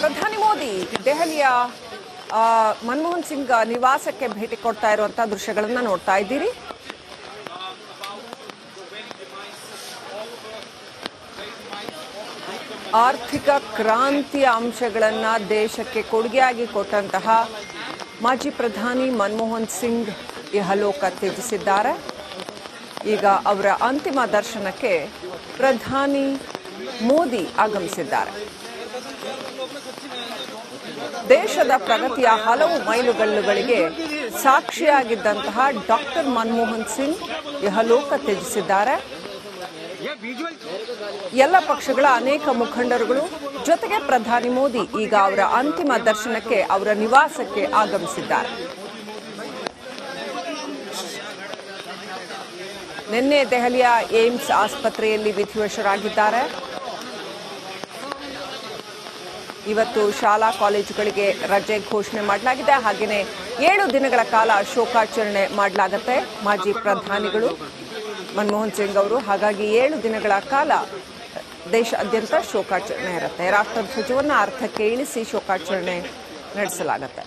ಪ್ರಧಾನಿ ಮೋದಿ ದೆಹಲಿಯ ಮನಮೋಹನ್ ಸಿಂಗ್ ನಿವಾಸಕ್ಕೆ ಭೇಟಿ ಕೊಡ್ತಾ ಇರುವಂತಹ ದೃಶ್ಯಗಳನ್ನ ನೋಡ್ತಾ ಇದ್ದೀರಿ. ಆರ್ಥಿಕ ಕ್ರಾಂತಿಯ ಅಂಶಗಳನ್ನ ದೇಶಕ್ಕೆ ಕೊಡುಗೆಯಾಗಿ ಕೊಟ್ಟಂತಹ ಮಾಜಿ ಪ್ರಧಾನಿ ಮನಮೋಹನ್ ಸಿಂಗ್ ಇಹಲೋಕ ತ್ಯಜಿಸಿದ್ದಾರೆ. ಈಗ ಅವರ ಅಂತಿಮ ದರ್ಶನಕ್ಕೆ ಪ್ರಧಾನಿ ಮೋದಿ ಆಗಮಿಸಿದ್ದಾರೆ. ದೇಶದ ಪ್ರಗತಿಯ ಹಲವು ಮೈಲುಗಲ್ಲುಗಳಿಗೆ ಸಾಕ್ಷಿಯಾಗಿದ್ದಂತಹ ಡಾಕ್ಟರ್ ಮನಮೋಹನ್ ಸಿಂಗ್ ಯಹಲೋಕ ತ್ಯಜಿಸಿದ್ದಾರೆ. ಎಲ್ಲ ಪಕ್ಷಗಳ ಅನೇಕ ಮುಖಂಡರುಗಳು ಜೊತೆಗೆ ಪ್ರಧಾನಿ ಮೋದಿ ಈಗ ಅವರ ಅಂತಿಮ ದರ್ಶನಕ್ಕೆ ಅವರ ನಿವಾಸಕ್ಕೆ ಆಗಮಿಸಿದ್ದಾರೆ. ನಿನ್ನೆ ದೆಹಲಿಯ ಏಮ್ಸ್ ಆಸ್ಪತ್ರೆಯಲ್ಲಿ ವಿಧಿವಶರಾಗಿದ್ದಾರೆ. ಇವತ್ತು ಶಾಲಾ ಕಾಲೇಜುಗಳಿಗೆ ರಜೆ ಘೋಷಣೆ ಮಾಡಲಾಗಿದೆ. ಹಾಗೆಯೇ ಏಳು ದಿನಗಳ ಕಾಲ ಶೋಕಾಚರಣೆ ಮಾಡಲಾಗುತ್ತೆ ಮಾಜಿ ಪ್ರಧಾನಿಗಳು ಮನಮೋಹನ್ ಸಿಂಗ್ ಅವರು. ಹಾಗಾಗಿ ಏಳು ದಿನಗಳ ಕಾಲ ದೇಶಾದ್ಯಂತ ಶೋಕಾಚರಣೆ ಇರುತ್ತೆ. ರಾಷ್ಟ್ರಧ್ವಜವನ್ನು ಅರ್ಥಕ್ಕೆ ಇಳಿಸಿ ಶೋಕಾಚರಣೆ ನಡೆಸಲಾಗುತ್ತೆ.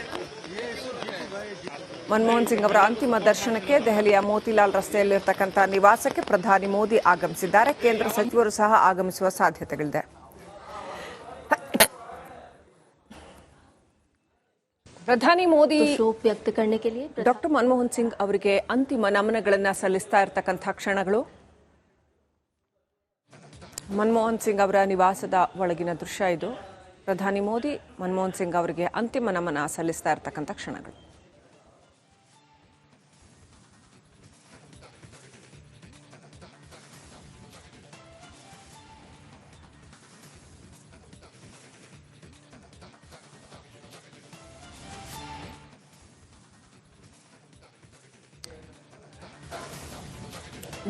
ಮನಮೋಹನ್ ಸಿಂಗ್ ಅವರ ಅಂತಿಮ ದರ್ಶನಕ್ಕೆ ದೆಹಲಿಯ ಮೋತಿಲಾಲ್ ರಸ್ತೆಯಲ್ಲಿರ್ತಕ್ಕಂಥ ನಿವಾಸಕ್ಕೆ ಪ್ರಧಾನಿ ಮೋದಿ ಆಗಮಿಸಿದ್ದಾರೆ. ಕೇಂದ್ರ ಸಚಿವರು ಸಹ ಆಗಮಿಸುವ ಸಾಧ್ಯತೆಗಳಿದೆ. ಪ್ರಧಾನಿ ಮೋದಿ ಡಾಕ್ಟರ್ ಮನಮೋಹನ್ ಸಿಂಗ್ ಅವರಿಗೆ ಅಂತಿಮ ನಮನಗಳನ್ನು ಸಲ್ಲಿಸ್ತಾ ಇರತಕ್ಕಂಥ ಕ್ಷಣಗಳು. ಮನಮೋಹನ್ ಸಿಂಗ್ ಅವರ ನಿವಾಸದ ಒಳಗಿನ ದೃಶ್ಯ ಇದು. ಪ್ರಧಾನಿ ಮೋದಿ ಮನಮೋಹನ್ ಸಿಂಗ್ ಅವರಿಗೆ ಅಂತಿಮ ನಮನ ಸಲ್ಲಿಸ್ತಾ ಇರತಕ್ಕಂಥ ಕ್ಷಣಗಳು.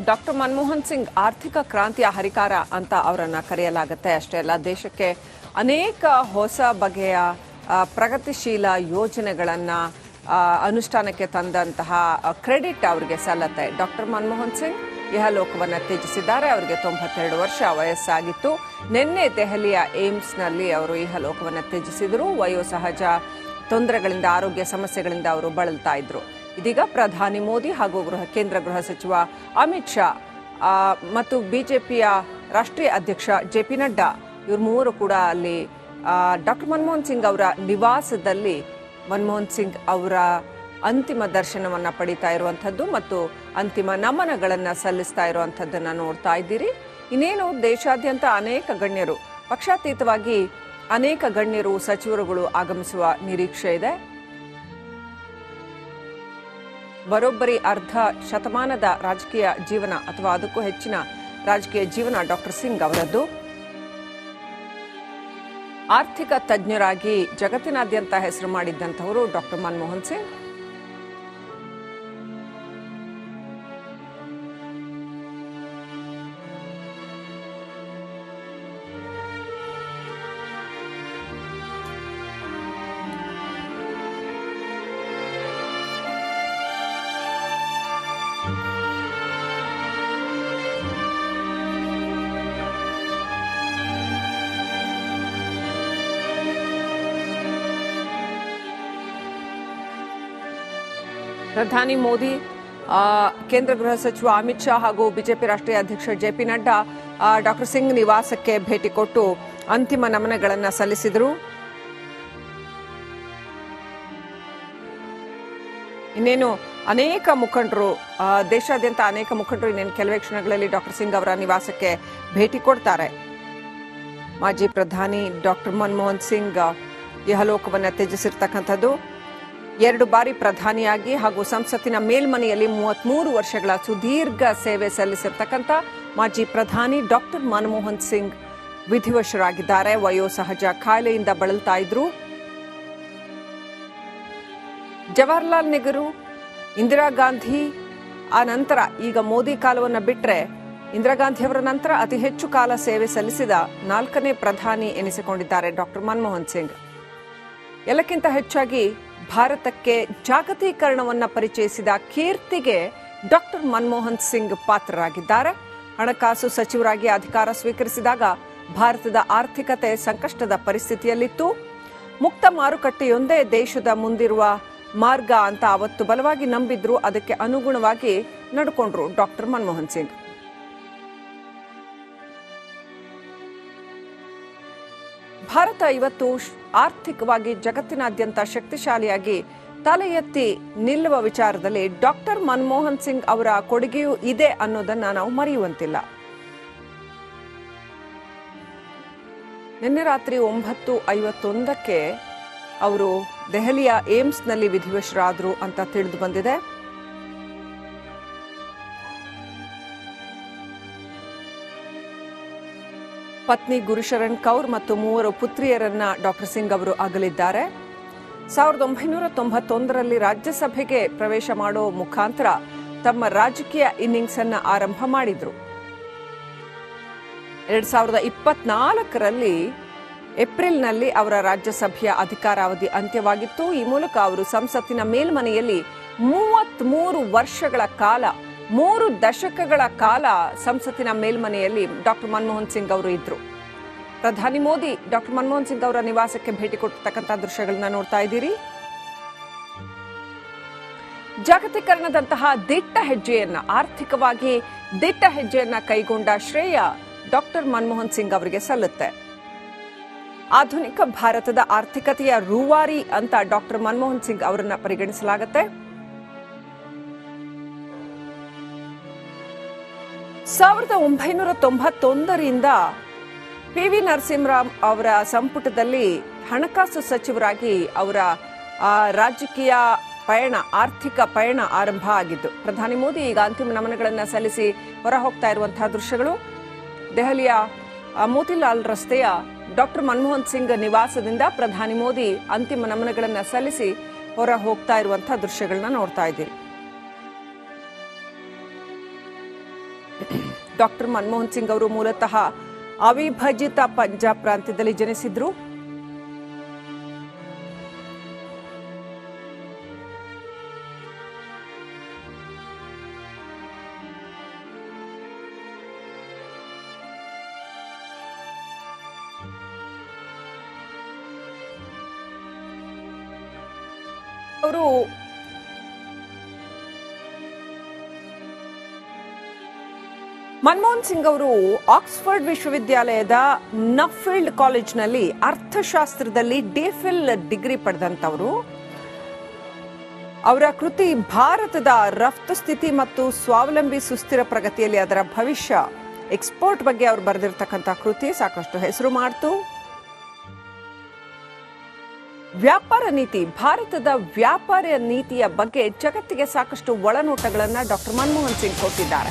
ಡಾಕ್ಟರ್ ಮನಮೋಹನ್ ಸಿಂಗ್ ಆರ್ಥಿಕ ಕ್ರಾಂತಿಯ ಹರಿಕಾರ ಅಂತ ಅವರನ್ನ ಕರೆಯಲಾಗುತ್ತೆ. ಅಷ್ಟೇ ಅಲ್ಲ, ದೇಶಕ್ಕೆ ಅನೇಕ ಹೊಸ ಬಗೆಯ ಪ್ರಗತಿಶೀಲ ಯೋಜನೆಗಳನ್ನ ಅನುಷ್ಠಾನಕ್ಕೆ ತಂದಂತಹ ಕ್ರೆಡಿಟ್ ಅವರಿಗೆ ಸಲ್ಲತ್ತೆ. ಡಾಕ್ಟರ್ ಮನಮೋಹನ್ ಸಿಂಗ್ ಇಹಲೋಕವನ್ನು ತ್ಯಜಿಸಿದ್ದಾರೆ. ಅವರಿಗೆ ತೊಂಬತ್ತೆರಡು ವರ್ಷ ವಯಸ್ಸಾಗಿತ್ತು. ನಿನ್ನೆ ದೆಹಲಿಯ ಏಮ್ಸ್ನಲ್ಲಿ ಅವರು ಇಹಲೋಕವನ್ನು ತ್ಯಜಿಸಿದರು. ವಯೋಸಹಜ ತೊಂದರೆಗಳಿಂದ, ಆರೋಗ್ಯ ಸಮಸ್ಯೆಗಳಿಂದ ಅವರು ಬಳಲ್ತಾ ಇದ್ರು. ಇದೀಗ ಪ್ರಧಾನಿ ಮೋದಿ ಹಾಗೂ ಗೃಹ ಕೇಂದ್ರ ಗೃಹ ಸಚಿವ ಅಮಿತ್ ಶಾ ಮತ್ತು ಬಿಜೆಪಿಯ ರಾಷ್ಟ್ರೀಯ ಅಧ್ಯಕ್ಷ ಜೆ ಪಿ ನಡ್ಡಾ, ಇವ್ರ ಮೂವರು ಕೂಡ ಅಲ್ಲಿ ಡಾಕ್ಟರ್ ಮನಮೋಹನ್ ಸಿಂಗ್ ಅವರ ನಿವಾಸದಲ್ಲಿ ಮನಮೋಹನ್ ಸಿಂಗ್ ಅವರ ಅಂತಿಮ ದರ್ಶನವನ್ನು ಪಡಿತಾ ಇರುವಂಥದ್ದು ಮತ್ತು ಅಂತಿಮ ನಮನಗಳನ್ನು ಸಲ್ಲಿಸ್ತಾ ಇರುವಂಥದ್ದನ್ನು ನೋಡ್ತಾ ಇದ್ದೀರಿ. ಇನ್ನೇನು, ದೇಶಾದ್ಯಂತ ಅನೇಕ ಗಣ್ಯರು, ಪಕ್ಷಾತೀತವಾಗಿ ಅನೇಕ ಗಣ್ಯರು, ಸಚಿವರುಗಳು ಆಗಮಿಸುವ ನಿರೀಕ್ಷೆ ಇದೆ. ಬರೋಬ್ಬರಿ ಅರ್ಧ ಶತಮಾನದ ರಾಜಕೀಯ ಜೀವನ ಅಥವಾ ಅದಕ್ಕೂ ಹೆಚ್ಚಿನ ರಾಜಕೀಯ ಜೀವನ ಡಾಕ್ಟರ್ ಸಿಂಗ್ ಅವರದ್ದು. ಆರ್ಥಿಕ ತಜ್ಞರಾಗಿ ಜಗತ್ತಿನಾದ್ಯಂತ ಹೆಸರು ಮಾಡಿದ್ದಂಥವರು ಡಾಕ್ಟರ್ ಮನಮೋಹನ್ ಸಿಂಗ್. ಪ್ರಧಾನಿ ಮೋದಿ ಕೇಂದ್ರ ಗೃಹ ಸಚಿವ ಅಮಿತ್ ಶಾ ಹಾಗೂ ಬಿಜೆಪಿ ರಾಷ್ಟ್ರೀಯ ಅಧ್ಯಕ್ಷ J P Nadda doctor Singh ನಿವಾಸಕ್ಕೆ ಭೇಟಿ ಕೊಟ್ಟು ಅಂತಿಮ ನಮನಗಳನ್ನು ಸಲ್ಲಿಸಿದರು. ಇನ್ನೇನು, ಅನೇಕ ಮುಖಂಡರು ದೇಶಾದ್ಯಂತ ಅನೇಕ ಮುಖಂಡರು ಇನ್ನೇನು ಕೆಲವೇ ಕ್ಷಣಗಳಲ್ಲಿ ಡಾಕ್ಟರ್ ಸಿಂಗ್ ಅವರ ನಿವಾಸಕ್ಕೆ ಭೇಟಿ ಕೊಡ್ತಾರೆ. ಮಾಜಿ ಪ್ರಧಾನಿ ಡಾಕ್ಟರ್ ಮನಮೋಹನ್ ಸಿಂಗ್ ಇಹಲೋಕವನ್ನು ತ್ಯಜಿಸಿರ್ತಕ್ಕಂಥದ್ದು. ಎರಡು ಬಾರಿ ಪ್ರಧಾನಿಯಾಗಿ ಹಾಗೂ ಸಂಸತ್ತಿನ ಮೇಲ್ಮನೆಯಲ್ಲಿ ಮೂವತ್ಮೂರು ವರ್ಷಗಳ ಸುದೀರ್ಘ ಸೇವೆ ಸಲ್ಲಿಸಿರ್ತಕ್ಕಂಥ ಮಾಜಿ ಪ್ರಧಾನಿ ಡಾಕ್ಟರ್ ಮನಮೋಹನ್ ಸಿಂಗ್ ವಿಧಿವಶರಾಗಿದ್ದಾರೆ. ವಯೋಸಹಜ ಕಾಯಿಲೆಯಿಂದ ಬಳಲ್ತಾ ಇದ್ರು. ಜವಾಹರ್ಲಾಲ್ ನೆಹರು, ಇಂದಿರಾ ಗಾಂಧಿ, ಆ ನಂತರ ಈಗ ಮೋದಿ ಕಾಲವನ್ನು ಬಿಟ್ಟರೆ ಇಂದಿರಾ ಗಾಂಧಿ ಅವರ ನಂತರ ಅತಿ ಹೆಚ್ಚು ಕಾಲ ಸೇವೆ ಸಲ್ಲಿಸಿದ ನಾಲ್ಕನೇ ಪ್ರಧಾನಿ ಎನಿಸಿಕೊಂಡಿದ್ದಾರೆ ಡಾಕ್ಟರ್ ಮನಮೋಹನ್ ಸಿಂಗ್. ಎಲ್ಲಕ್ಕಿಂತ ಹೆಚ್ಚಾಗಿ ಭಾರತಕ್ಕೆ ಜಾಗತೀಕರಣವನ್ನು ಪರಿಚಯಿಸಿದ ಕೀರ್ತಿಗೆ ಡಾಕ್ಟರ್ ಮನಮೋಹನ್ ಸಿಂಗ್ ಪಾತ್ರರಾಗಿದ್ದಾರೆ. ಹಣಕಾಸು ಸಚಿವರಾಗಿ ಅಧಿಕಾರ ಸ್ವೀಕರಿಸಿದಾಗ ಭಾರತದ ಆರ್ಥಿಕತೆ ಸಂಕಷ್ಟದ ಪರಿಸ್ಥಿತಿಯಲ್ಲಿತ್ತು. ಮುಕ್ತ ಮಾರುಕಟ್ಟೆಯೊಂದೇ ದೇಶದ ಮುಂದಿರುವ ಮಾರ್ಗ ಅಂತ ಅವತ್ತು ಬಲವಾಗಿ ನಂಬಿದ್ರು. ಅದಕ್ಕೆ ಅನುಗುಣವಾಗಿ ನಡ್ಕೊಂಡ್ರು ಡಾಕ್ಟರ್ ಮನಮೋಹನ್ ಸಿಂಗ್. ಭಾರತ ಇವತ್ತು ಆರ್ಥಿಕವಾಗಿ ಜಗತ್ತಿನಾದ್ಯಂತ ಶಕ್ತಿಶಾಲಿಯಾಗಿ ತಲೆ ಎತ್ತಿ ನಿಲ್ಲುವ ವಿಚಾರದಲ್ಲಿ ಡಾಕ್ಟರ್ ಮನಮೋಹನ್ ಸಿಂಗ್ ಅವರ ಕೊಡುಗೆಯೂ ಇದೆ ಅನ್ನೋದನ್ನ ನಾವು ಮರೆಯುವಂತಿಲ್ಲ. ನಿನ್ನೆ ರಾತ್ರಿ ಒಂಬತ್ತು ಐವತ್ತೊಂದಕ್ಕೆ ಅವರು ದೆಹಲಿಯ ಏಮ್ಸ್ನಲ್ಲಿ ವಿಧಿವಶರಾದರು ಅಂತ ತಿಳಿದು ಬಂದಿದೆ. ಪತ್ನಿ ಗುರುಶರಣ್ ಕೌರ್ ಮತ್ತು ಮೂವರು ಪುತ್ರಿಯರನ್ನ ಡಾಕ್ಟರ್ ಸಿಂಗ್ ಅವರು ಅಗಲಿದ್ದಾರೆ. ಸಾವಿರದ ಒಂಬೈನೂರ ತೊಂಬತ್ತೊಂದರಲ್ಲಿ ರಾಜ್ಯಸಭೆಗೆ ಪ್ರವೇಶ ಮಾಡೋ ಮುಖಾಂತರ ತಮ್ಮ ರಾಜಕೀಯ ಇನ್ನಿಂಗ್ಸ್ ಅನ್ನ ಆರಂಭ ಮಾಡಿದ್ರು. ಎರಡ್ ಸಾವಿರದ ಇಪ್ಪತ್ನಾಲ್ಕರಲ್ಲಿ ಏಪ್ರಿಲ್ನಲ್ಲಿ ಅವರ ರಾಜ್ಯಸಭೆಯ ಅಧಿಕಾರಾವಧಿ ಅಂತ್ಯವಾಗಿತ್ತು. ಈ ಮೂಲಕ ಅವರು ಸಂಸತ್ತಿನ ಮೇಲ್ಮನೆಯಲ್ಲಿ ಮೂವತ್ಮೂರು ವರ್ಷಗಳ ಕಾಲ ಮೂರು ದಶಕಗಳ ಕಾಲ ಸಂಸತ್ತಿನ ಮೇಲ್ಮನೆಯಲ್ಲಿ ಡಾಕ್ಟರ್ ಮನಮೋಹನ್ ಸಿಂಗ್ ಅವರು ಇದ್ರು. ಪ್ರಧಾನಿ ಮೋದಿ, ಡಾಕ್ಟರ್ ಮನಮೋಹನ್ ಸಿಂಗ್ ಅವರ ನಿವಾಸಕ್ಕೆ ಭೇಟಿ ಕೊಟ್ಟಿರ್ತಕ್ಕಂಥ ದೃಶ್ಯಗಳನ್ನ ನೋಡ್ತಾ ಇದ್ದೀರಿ. ಜಾಗತೀಕರಣದಂತಹ ದಿಟ್ಟ ಹೆಜ್ಜೆಯನ್ನ, ಆರ್ಥಿಕವಾಗಿ ದಿಟ್ಟ ಹೆಜ್ಜೆಯನ್ನ ಕೈಗೊಂಡ ಶ್ರೇಯ ಡಾಕ್ಟರ್ ಮನಮೋಹನ್ ಸಿಂಗ್ ಅವರಿಗೆ ಸಲ್ಲುತ್ತೆ. ಆಧುನಿಕ ಭಾರತದ ಆರ್ಥಿಕತೆಯ ರೂವಾರಿ ಅಂತ ಡಾಕ್ಟರ್ ಮನಮೋಹನ್ ಸಿಂಗ್ ಅವರನ್ನ ಪರಿಗಣಿಸಲಾಗುತ್ತೆ. ಸಾವಿರದ ಒಂಬೈನೂರ ತೊಂಬತ್ತೊಂದರಿಂದ ಪಿ ವಿ ನರಸಿಂಹರಾವ್ ಅವರ ಸಂಪುಟದಲ್ಲಿ ಹಣಕಾಸು ಸಚಿವರಾಗಿ ಅವರ ರಾಜಕೀಯ ಪಯಣ, ಆರ್ಥಿಕ ಪಯಣ ಆರಂಭ ಆಗಿದ್ದು, ಪ್ರಧಾನಿ ಮೋದಿ ಈಗ ಅಂತಿಮ ನಮನಗಳನ್ನು ಸಲ್ಲಿಸಿ ಹೊರ ಹೋಗ್ತಾ ಇರುವಂತಹ ದೃಶ್ಯಗಳು. ದೆಹಲಿಯ ಮೋತಿಲಾಲ್ ರಸ್ತೆಯ ಡಾಕ್ಟರ್ ಮನಮೋಹನ್ ಸಿಂಗ್ ನಿವಾಸದಿಂದ ಪ್ರಧಾನಿ ಮೋದಿ ಅಂತಿಮ ನಮನಗಳನ್ನು ಸಲ್ಲಿಸಿ ಹೊರ ಹೋಗ್ತಾ ಇರುವಂತಹ ದೃಶ್ಯಗಳನ್ನ ನೋಡ್ತಾ ಇದ್ದೀರಿ. ಡಾಕ್ಟರ್ ಮನಮೋಹನ್ ಸಿಂಗ್ ಅವರು ಮೂಲತಃ ಅವಿಭಜಿತ ಪಂಜಾಬ್ ಪ್ರಾಂತ್ಯದಲ್ಲಿ ಜನಿಸಿದ್ರು. ಅವರು ಮನಮೋಹನ್ ಸಿಂಗ್ ಅವರು ಆಕ್ಸ್ಫರ್ಡ್ ವಿಶ್ವವಿದ್ಯಾಲಯದ ನಫೀಲ್ಡ್ ಕಾಲೇಜ್ನಲ್ಲಿ ಅರ್ಥಶಾಸ್ತ್ರದಲ್ಲಿ ಡಿಫಿಲ್ ಡಿಗ್ರಿ ಪಡೆದಂತವರು ಅವರ ಕೃತಿ ಭಾರತದ ರಫ್ತು ಸ್ಥಿತಿ ಮತ್ತು ಸ್ವಾವಲಂಬಿ ಸುಸ್ಥಿರ ಪ್ರಗತಿಯಲ್ಲಿ ಅದರ ಭವಿಷ್ಯ ಎಕ್ಸ್ಪೋರ್ಟ್ ಬಗ್ಗೆ ಅವರು ಬರೆದಿರ್ತಕ್ಕಂಥ ಕೃತಿ ಸಾಕಷ್ಟು ಹೆಸರು ಮಾಡ್ತು. ವ್ಯಾಪಾರ ನೀತಿ, ಭಾರತದ ವ್ಯಾಪಾರ ನೀತಿಯ ಬಗ್ಗೆ ಜಗತ್ತಿಗೆ ಸಾಕಷ್ಟು ಒಳನೋಟಗಳನ್ನು ಡಾಕ್ಟರ್ ಮನಮೋಹನ್ ಸಿಂಗ್ ಕೊಟ್ಟಿದ್ದಾರೆ.